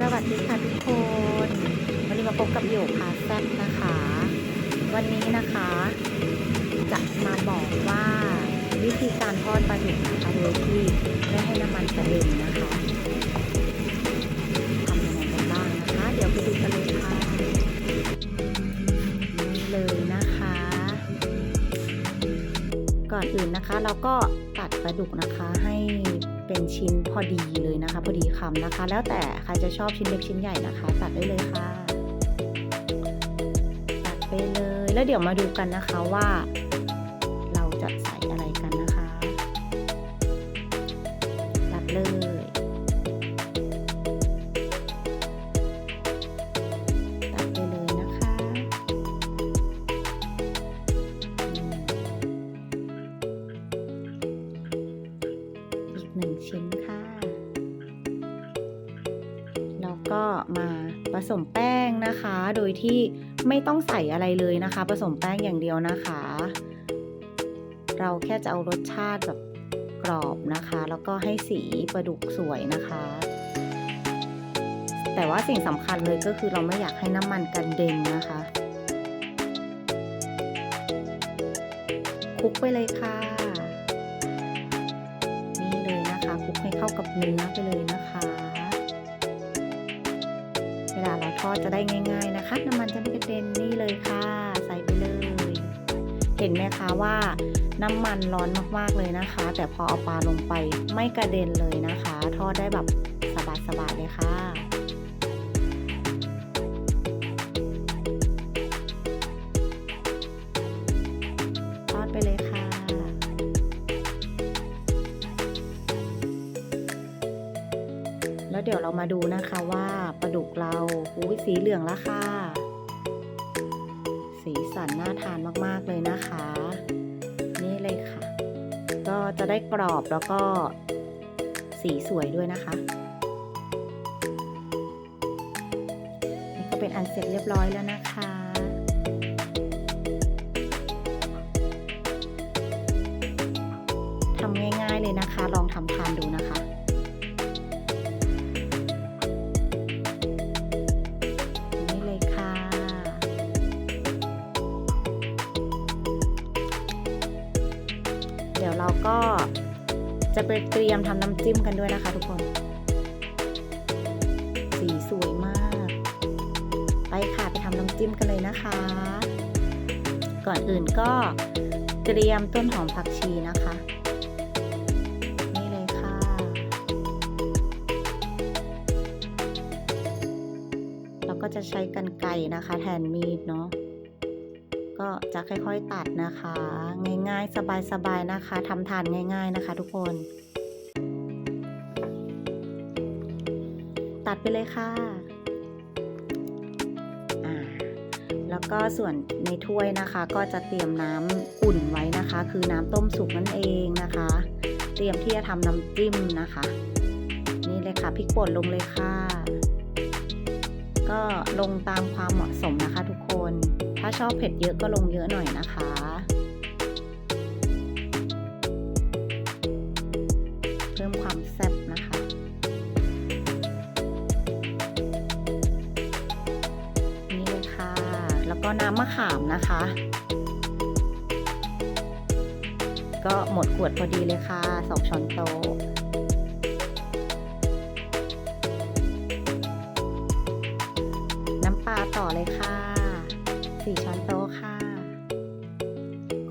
สวัสดีค่ะทุกคน วันนี้มาพบกับโยพาแซ่บนะคะ วันนี้นะคะ จะมาบอกว่าวิธีการทอดปลาดุกนะคะโดยที่ไม่ให้น้ำมันกระเด็นนะคะทำยังไงกันบ้างนะคะ เดี๋ยวไปดูกันเลยค่ะนี่เลยนะคะ ก่อนอื่นนะคะเราก็ตัดปลาดุกนะคะให้ เป็นชิ้นพอดีเลยนะคะ พอดีคำนะคะ แล้วแต่ใครจะชอบชิ้นเล็กชิ้นใหญ่นะคะ ตัดได้เลยค่ะ ตัดไปเลย แล้วเดี๋ยวมาดูกันนะคะว่าเรา ก็มาผสมแป้งนะคะ โดยที่ไม่ต้องใส่อะไรเลยนะคะ ผสมแป้งอย่างเดียวนะคะ เราแค่จะเอารสชาติแบบกรอบนะคะ แล้วก็ให้สีปลาดุกสวยนะคะ แต่ว่าสิ่งสำคัญเลยก็คือเราไม่อยากให้น้ำมันกระเด็นนะคะคลุกไปเลยค่ะ นี่เลยนะคะคลุกให้เข้ากับเนื้อไปเลยนะคะ ลาเราทอดจะได้ง่ายๆนะคะ น้ำมันจะไม่กระเด็นนี่เลยค่ะ ใส่ไปเลย เห็นไหมคะว่าน้ำมันร้อนมากๆเลยนะคะ แต่พอเอาปลาลงไปไม่กระเด็นเลยนะคะ ทอดได้แบบสบายๆเลยค่ะ เดี๋ยวเรามาดูนะคะว่าปลาดุกเราอุ้ยสีเหลืองแล้วค่ะ สีสันน่าทานมากๆเลยนะคะ นี่เลยค่ะ ก็จะได้กรอบแล้วก็สีสวยด้วยนะคะ นี่ก็เป็นอันเสร็จเรียบร้อยแล้วนะคะทำง่ายๆเลยนะคะ ลองทำทานดู จะไปเตรียมทำน้ำจิ้มกันด้วยนะคะทุกคน สีสวยมาก ไปค่ะไปทำน้ำจิ้มกันเลยนะคะ ก่อนอื่นก็เตรียมต้นหอมผักชีนะคะนี่เลยค่ะเราก็จะใช้กันไก่นะคะ แทนมีดเนาะ ก็จะค่อยๆตัดนะคะ ง่ายๆ สบายๆนะคะทำทานง่าย ๆนะคะ ทุกคน ตัดไปเลยค่ะอ่าแล้วก็ส่วนในถ้วยนะคะ ก็จะเตรียมน้ำอุ่นไว้นะคะ คือน้ำต้มสุกนั่นเองนะคะ เตรียมที่จะทำน้ำจิ้มนะคะ นี่เลยค่ะพริกป่นลงเลยค่ะ ก็ลงตามความเหมาะสมนะคะทุกคน ถ้าชอบเผ็ดเยอะก็ลงเยอะหน่อยนะคะเพิ่มความแซ่บนะคะ นี่เลยค่ะ แล้วก็น้ำมะขามนะคะ ก็หมดขวดพอดีเลยค่ะสองช้อนโต๊ะน้ำปลาต่อเลยค่ะ สี่ช้อนโต๊ะค่ะ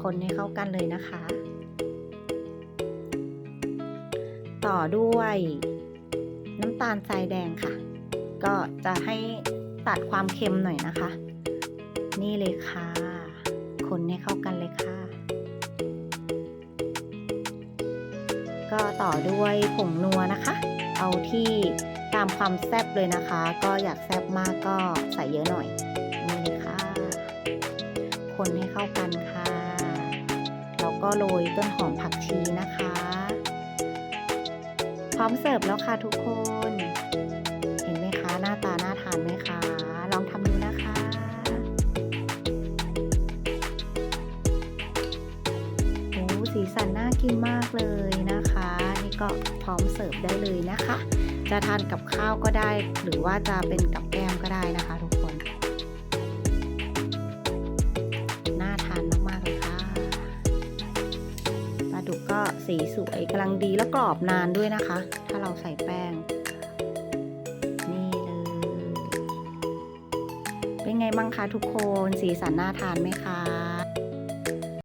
คนให้เข้ากันเลยนะคะ ต่อด้วยน้ำตาลทรายแดงค่ะ ก็จะให้ตัดความเค็มหน่อยนะคะ นี่เลยค่ะ คนให้เข้ากันเลยค่ะ ก็ต่อด้วยผงนัวนะคะ เอาที่ตามความแซ่บเลยนะคะ ก็อยากแซ่บมากก็ใส่เยอะหน่อยนี่เลยค่ะ คนให้เข้ากันค่ะ แล้วก็โรยต้นหอมผักชีนะคะ พร้อมเสิร์ฟแล้วค่ะทุกคน เห็นไหมคะหน้าตาน่าทานไหมคะ ลองทำดูนะคะโอ้สีสันน่ากินมากเลยนะคะ นี่ก็พร้อมเสิร์ฟได้เลยนะคะ จะทานกับข้าวก็ได้ หรือว่าจะเป็นกับแก้มก็ได้ สีสวยกำลังดีและกรอบนานด้วยนะคะ ถ้าเราใส่แป้ง นี่เลย เป็นไงบ้างคะทุกคน สีสันน่าทานไหมคะ